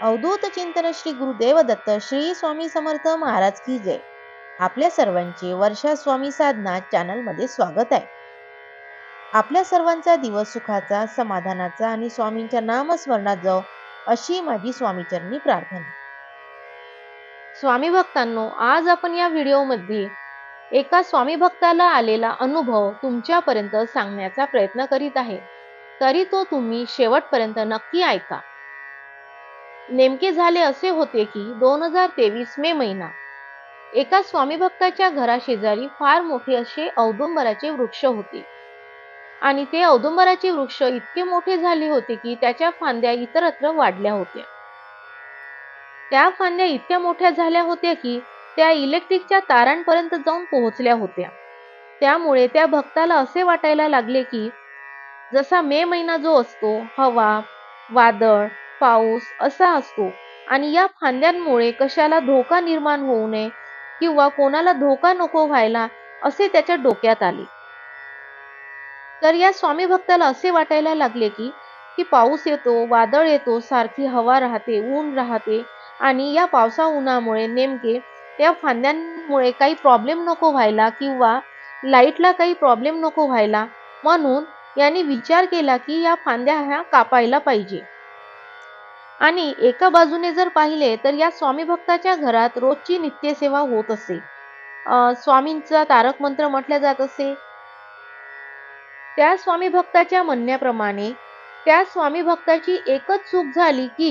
अवधूत चिंतन श्री गुरुदेव दत्त श्री स्वामी समर्थ महाराज की जय. आपल्या सर्वांचे वर्षा स्वामी साधना चॅनलमध्ये स्वागत आहे. आपल्या सर्वांचा दिवस सुखाचा समाधानाचा आणि स्वामींच्या नामस्मरणात जाओ अशी माझी स्वामीचरणी प्रार्थना. स्वामी भक्तांनो आज आपण या व्हिडिओमध्ये एका स्वामी भक्ताला आलेला अनुभव तुमच्यापर्यंत सांगण्याचा प्रयत्न करीत आहे. तरी तो तुम्ही शेवटपर्यंत नक्की ऐका. नेमके झाले असे होते की दोन हजार तेवीस मे महिना. एका स्वामी भक्ताच्या घराशेजारी फार मोठे असे औदुंबराचे वृक्ष होते. आणि ते औदुंबराचे वृक्ष इतके मोठे झाले होते की त्याच्या फांद्या इतरत्र वाढल्या होत्या. त्या फांद्या इतक्या मोठ्या झाल्या होत्या की त्या इलेक्ट्रिकच्या तारांपर्यंत जाऊन पोहोचल्या होत्या. त्यामुळे त्या भक्ताला असे वाटायला लागले की जसा मे महिना जो असतो हवा वादळ पाऊस असा असतो. आणि या फांद्यांमुळे कशाला धोका निर्माण होऊ नये किंवा कोणाला धोका नको व्हायला असे त्याच्या डोक्यात आले. तर या स्वामी भक्ताला असे वाटायला लागले की की पाऊस येतो वादळ येतो सारखी हवा राहते ऊन राहते आणि या पावसा उन्हामुळे नेमके त्या फांद्यांमुळे काही प्रॉब्लेम नको व्हायला किंवा लाईटला काही प्रॉब्लेम नको व्हायला म्हणून यांनी विचार केला की या फांद्या ह्या कापायला पाहिजे. आणि एका बाजूने जर पाहिले तर या स्वामी भक्ताच्या घरात रोजची नित्यसेवा होत असे. स्वामींचा तारक मंत्र म्हटल्या जात असे. त्या स्वामी भक्ताच्या म्हणण्याप्रमाणे त्या स्वामी भक्ताची एकच चूक झाली की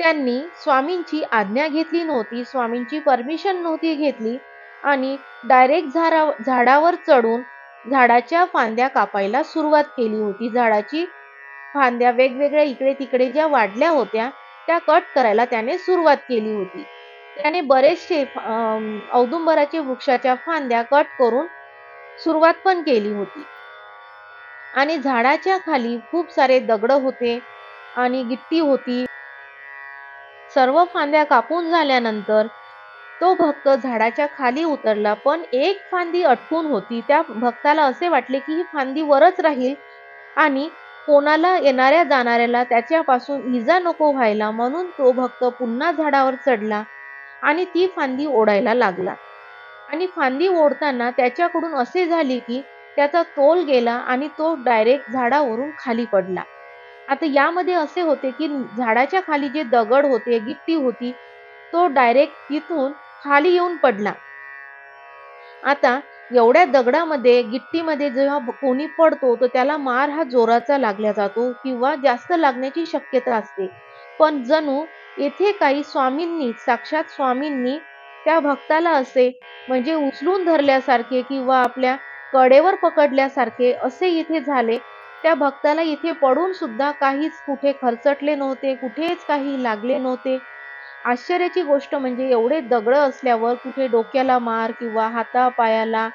त्यांनी स्वामींची आज्ञा घेतली नव्हती स्वामींची परमिशन नव्हती घेतली आणि डायरेक्ट झाडा झाडावर चढून झाडाच्या फांद्या कापायला सुरुवात केली होती. झाडाची फांद्या वेगवेगळ्या इकडे तिकडे ज्या वाढल्या होत्या त्या कट करायला त्याने सुरुवात केली होती. त्याने बरेचसे औदुंबराचे वृक्षाच्या फांद्या कट करून सुरुवात पण केली होती. आणि झाडाच्या खाली खूप सारे दगड होते आणि गिट्टी होती. सर्व फांद्या कापून झाल्यानंतर तो भक्त झाडाच्या खाली उतरला पण एक फांदी अटकून होती. त्या भक्ताला असे वाटले की ही फांदी वरच राहील आणि कोणाला येणाऱ्या जाणाऱ्याला त्याच्यापासून इजा नको व्हायला म्हणून तो भक्त पुन्हा झाडावर चढला आणि ती फांदी ओढायला लागला. आणि फांदी ओढताना त्याच्याकडून असे झाले की त्याचा तोल गेला आणि तो डायरेक्ट झाडावरून खाली पडला. आता यामध्ये असे होते की झाडाच्या खाली जे दगड होते गिट्टी होती तो डायरेक्ट तिथून खाली येऊन पडला. आता एवढ्या दगडामध्ये गिट्टीमध्ये जेव्हा कोणी पडतो तर त्याला मार हा जोराचा लागला जातो किंवा जास्त लागण्याची शक्यता असते. पण जणू येथे काही स्वामींनी साक्षात स्वामींनी त्या भक्ताला असे म्हणजे उचलून धरल्यासारखे किंवा आपल्या कडेवर पकडल्यासारखे असे इथे झाले. त्या भक्ताला इथे पडून सुद्धा काहीच कुठे खरचटले नव्हते कुठेच काही लागले नव्हते. आश्चर्याची गोष्ट म्हणजे एवढे दगड असल्यावर कुठे डोक्याला मार किंवा हातापायाला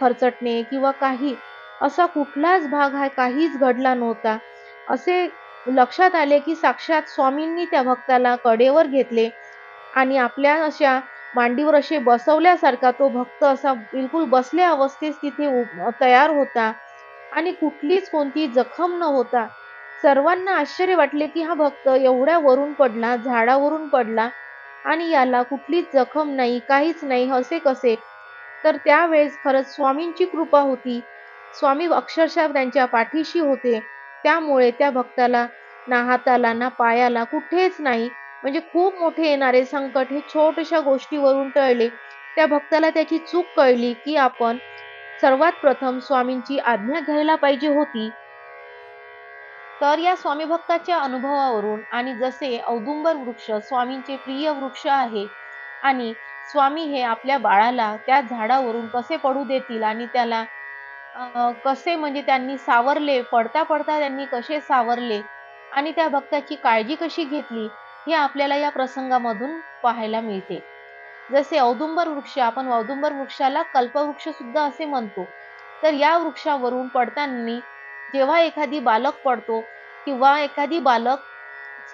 खरचटणे किंवा काही असा कुठलाच भाग हा काहीच घडला नव्हता. असे लक्षात आले की साक्षात स्वामींनी त्या भक्ताला कडेवर घेतले आणि आपल्या अशा मांडीवर असे बसवल्यासारखा तो भक्त असा बिलकुल बसल्या अवस्थेत तिथे तयार होता आणि कुठलीच कोणती जखम न होता सर्वांना आश्चर्य वाटले की हा भक्त एवढ्या वरून पडला झाडावरून पडला आणि याला कुठलीच जखम नाही काहीच नाही असे कसे? तर त्यावेळेस खरंच स्वामींची कृपा होती. स्वामी अक्षरशः त्यांच्या पाठीशी होते. त्यामुळे त्या भक्ताला ना हाताला ना पायाला कुठेच नाही म्हणजे खूप मोठे येणारे संकट हे छोट्याशा गोष्टीवरून टळले. त्या भक्ताला त्याची चूक कळली की आपण सर्वात प्रथम स्वामींची आज्ञा घ्यायला पाहिजे होती. तर या स्वामी भक्ताच्या अनुभवावरून आणि जसे औदुंबर वृक्ष स्वामींचे प्रिय वृक्ष आहे आणि स्वामी हे आपल्या बाळाला त्या झाडावरून कसे पडू देतील आणि त्याला कसे म्हणजे त्यांनी सावरले पडता पडता त्यांनी कसे सावरले आणि त्या भक्ताची काळजी कशी घेतली हे आपल्याला या प्रसंगामधून पाहायला मिळते. जसे औदुंबर वृक्ष आपण औदुंबर वृक्षाला कल्पवृक्ष सुद्धा असे म्हणतो. तर या वृक्षावरून पडताना जेव्हा एखादी बालक पडतो किंवा एखादी बालक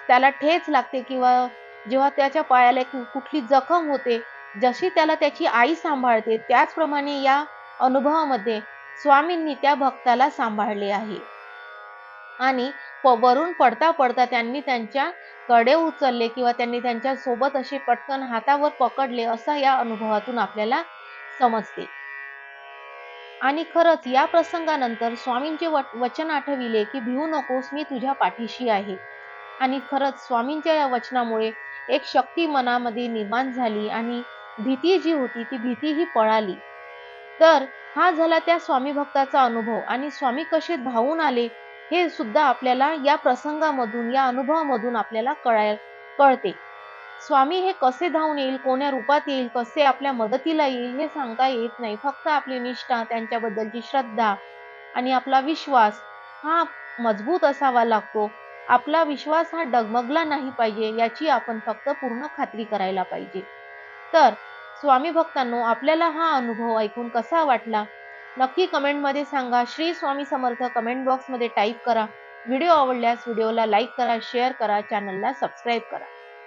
त्याला ठेच लागते किंवा जेव्हा त्याच्या पायाला कुठली जखम होते जशी त्याला त्याची आई सांभाळते त्याचप्रमाणे या अनुभवामध्ये स्वामींनी त्या भक्ताला सांभाळले आहे. आणि वरून पडता पडता त्यांनी त्यांच्या कडे उचलले किंवा त्यांनी त्यांच्यासोबत असे पटकन हातावर पकडले असं या अनुभवातून आपल्याला समजते. आणि खरंच या प्रसंगानंतर स्वामींचे वचन आठविले की भिवू नकोस मी तुझ्या पाठीशी आहे. आणि खरंच स्वामींच्या या वचनामुळे एक शक्ती मनामध्ये निर्माण झाली आणि भीती जी होती ती भीती ही पळाली. तर हा झाला त्या स्वामी भक्ताचा अनुभव आणि स्वामी कसे धावून आले हे सुद्धा आपल्याला या प्रसंगामधून या अनुभवामधून आपल्याला कळाय कळते. स्वामी हे कसे धावून येईल कोण्या रूपात येईल कसे आपल्या मदतीला येईल हे सांगता येत नाही. फक्त आपली निष्ठा त्यांच्याबद्दलची श्रद्धा आणि आपला विश्वास हा मजबूत असावा लागतो. आपला विश्वास हा डगमगला नाही पाहिजे याची आपण फक्त पूर्ण खात्री करायला पाहिजे. तर स्वामी भक्तांनो आपल्याला हा अनुभव ऐकून कसा वाटला? नक्की कमेंटमध्ये सांगा. श्री स्वामी समर्थ कमेंट बॉक्समध्ये टाईप करा. व्हिडिओ आवडल्यास व्हिडिओला लाईक करा शेअर करा चॅनलला सबस्क्राईब करा.